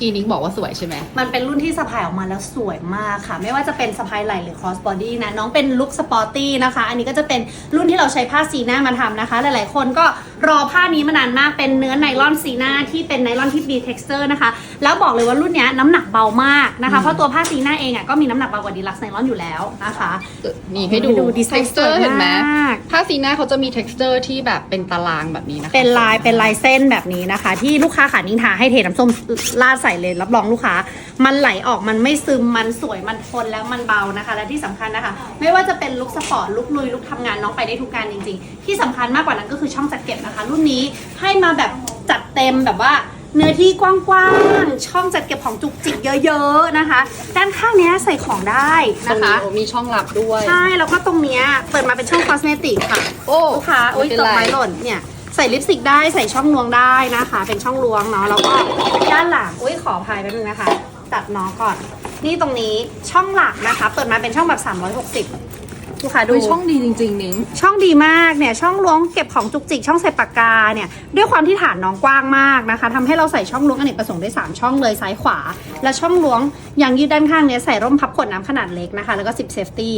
กีนิกบอกว่าสวยใช่ไหม มันเป็นรุ่นที่สะพายออกมาแล้วสวยมากค่ะ ไม่ว่าจะเป็นสะพายไหล่หรือ cross body นะ น้องเป็นลุคสปอร์ตี้นะคะ อันนี้ก็จะเป็นรุ่นที่เราใช้ผ้าซีน่ามาทำนะคะ หลายๆคนก็ รอผ้านี้มานานมากเป็นเนื้อไนลอนซีน่าที่เป็นไนลอนที่มี texture นะคะ แล้วบอกเลยว่ารุ่นเนี้ยน้ำหนักเบามากนะคะ เพราะตัวผ้าซีน่าเองอะก็มีน้ำหนักเบากว่าดีลักซ์ไนลอนอยู่แล้วนะคะ นี่ให้ดูให้ดู ดีไซน์ texture สวยมาก เห็นไหมผ้าซีน่าเขาจะมี texture ที่แบบเป็นตารางแบบนี้นะคะเป็นลายเป็นลายเส้นแบบนี้นะคะ ที่ลูกค้าขานิงทาให้เทน้ำส้มลาดใส่เลยรับรองลูกค้า มันไหลออกมันไม่ซึมมันสวยมันทนแล้วมันเบานะคะ และที่สำคัญนะคะ ไม่ว่าจะเป็นลุคสปอร์ตลุคลุยลุคทำงานน้องไปได้ทุกการจริง ๆ ที่สำคัญมากกว่านั้นก็คือช่องจัดเก็บนะคะรุ่นนี้ให้มาแบบจัดเต็มแบบว่าเนื้อที่กว้างๆ ช่องจัดเก็บของจุกจิกเยอะๆนะคะ ด้านข้างเนี้ยใส่ของได้ตรนะงคะ นี้มีช่องลับด้วย ใช่ แล้วก็ตรงเนี้ยเปิดมาเป็นช่องคอสเมติกค่ะ โอ้ ลูกค้าโอ๊ยไม่เป็นตกไร ไม้หล่นเนี่ย ใส่ลิปสติกได้ใส่ช่องลวงได้นะคะ เป็นช่องลวงเนาะแล้วก็ด้านหลังอุ้ยขออภัยแป๊บนึงนะคะ ตัดน้องก่อน นี่ตรงนี้ช่องหลักนะคะ เปิดมาเป็นช่องแบบ 360 ลูกค้าดูดู ช่องดีจริงๆนิ้ง ช่องดีมากเนี่ยช่องล้วงเก็บของจุกจิกช่องใส่ปากกาเนี่ยด้วยความที่ฐานน้องกว้างมากนะคะทำให้เราใส่ช่องล้วงอเนกประสงค์ได้ 3 ช่องเลยซ้ายขวา และช่องล้วงอย่างยืดด้านข้างเนี่ยใส่ร่มพับขวดน้ำขนาดเล็กนะคะ แล้วก็10 safety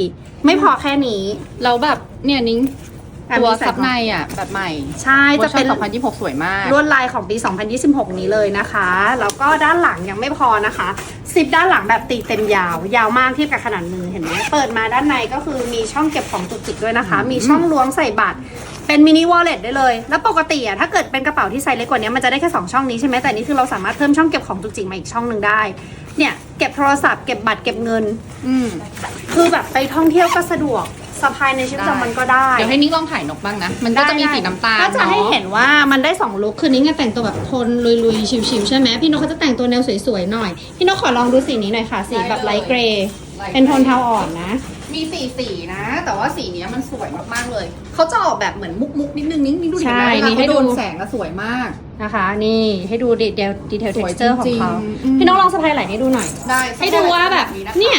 ไม่พอแค่นี้ เราแบบเนี่ยนิ้งอะ ตัวมีใส่ซับในอะแบบใหม่ใช่จะเป็นวอร์ชั2026 สวยมาก ลวดลายของปี 2026 นี้เลยนะคะ แล้วก็ด้านหลังยังไม่พอนะคะซิปด้านหลังแบบตีเต็มยาว ยาวมากเทียบกับขนาดมือเห็นไหมเปิดมาด้านในก็คือมีช่องเก็บของจุกจิกด้วยนะคะ มีช่องล้วงใส่บัตรเป็นมินิวอลเล็ตได้เลย แล้วปกติอะถ้าเกิดเป็นกระเป๋าที่ไซส์เล็กกว่านี้มันจะได้แค่ 2 ช่องนี้ใช่ไหมแต่นี่คือเราสามารถเพิ่มช่องเก็บของจุกจิกมาอีกช่องหนึ่งได้ เนี่ยเก็บโทรศัพท์เก็บบัตรเก็บเงิน อืมคือแบบไปท่องเที่ยวก็สะดวก สะพายในชีวิตประจำวันก็ได้ เดี๋ยวให้นิ้งลองถ่ายนกบ้างนะ มันก็จะมีสีน้ำตาลก็จะให้เนาะเห็นว่ามันได้สองลุคคือนิ้งจะแต่งตัวแบบโทนลุยๆชิวๆใช่ไหมพี่นกเขาจะแต่งตัวแนวสวยๆหน่อย พี่นกขอลองดูสีนี้หน่อยค่ะ สีแบบไลท์เกรย์เป็นโทนเทาอ่อนนะ มีสีสีนะ แต่ว่าสีเนี้ยมันสวยมากๆเลย เขาจะออกแบบเหมือนมุกมุกๆนิดนึงนิ้งนิ้งดูดิใช่เห็นไหมนี่เวลาให้เขาดูโดนแสงก็สวยมากนะคะ นี่ให้ดูดีเทลดีเทลสเท็วยกเจอร์ของเขาจริงๆอืมพี่นกลองสะพายไหล่ให้ดูหน่อยได้ให้ดูว่าแบบะคะเนี่ย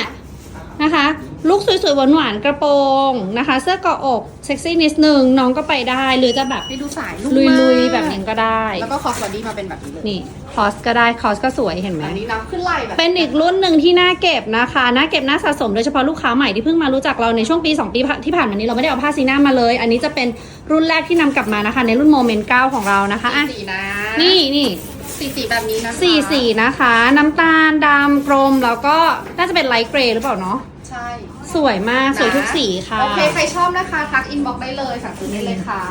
นะคะ ลุคสวยๆหวานๆกระโปรงนะคะ เสื้อเกาะอกเซ็กซี่นิดนึงน้องก็ไปได้ หรือจะแบบให้ดูสายนุ่มลุมากยๆแบบนี้ก็ได้ แล้วก็คอสบอดี้มาเป็นแบบนี้เลยนี่คอสก็ได้คอสก็สวยเห็นไหม อันนี้น้ำขึ้นไหล่แบบเป็นอีกรุ่นหนึ่งที่น่าเก็บนะคะน่าเก็บน่าสะสมโดยเฉพาะลูกค้าใหม่ที่เพิ่งมารู้จักเราในช่วงปี 2 ปีที่ผ่านมานี้เราไม่ได้เอาผ้าซีน่ามาเลย อันนี้จะเป็นรุ่นแรกที่นำกลับมานะคะ ในรุ่นโมเมนต์9ของเรานะคะอะสีนะนี่นี่สีสีแบบนี้นะคะสี่สีนะคะ น้ำตาลดำกรมแล้วก็น่าจะเป็นไลท์เกรย์หรือเปล่าเนาะใช่ สวยมากสวยทุกสีค่ะ โอเค ใครชอบนะคะ ทักอินบ็อกได้เลย สั่งซื้อได้เลยค่ะ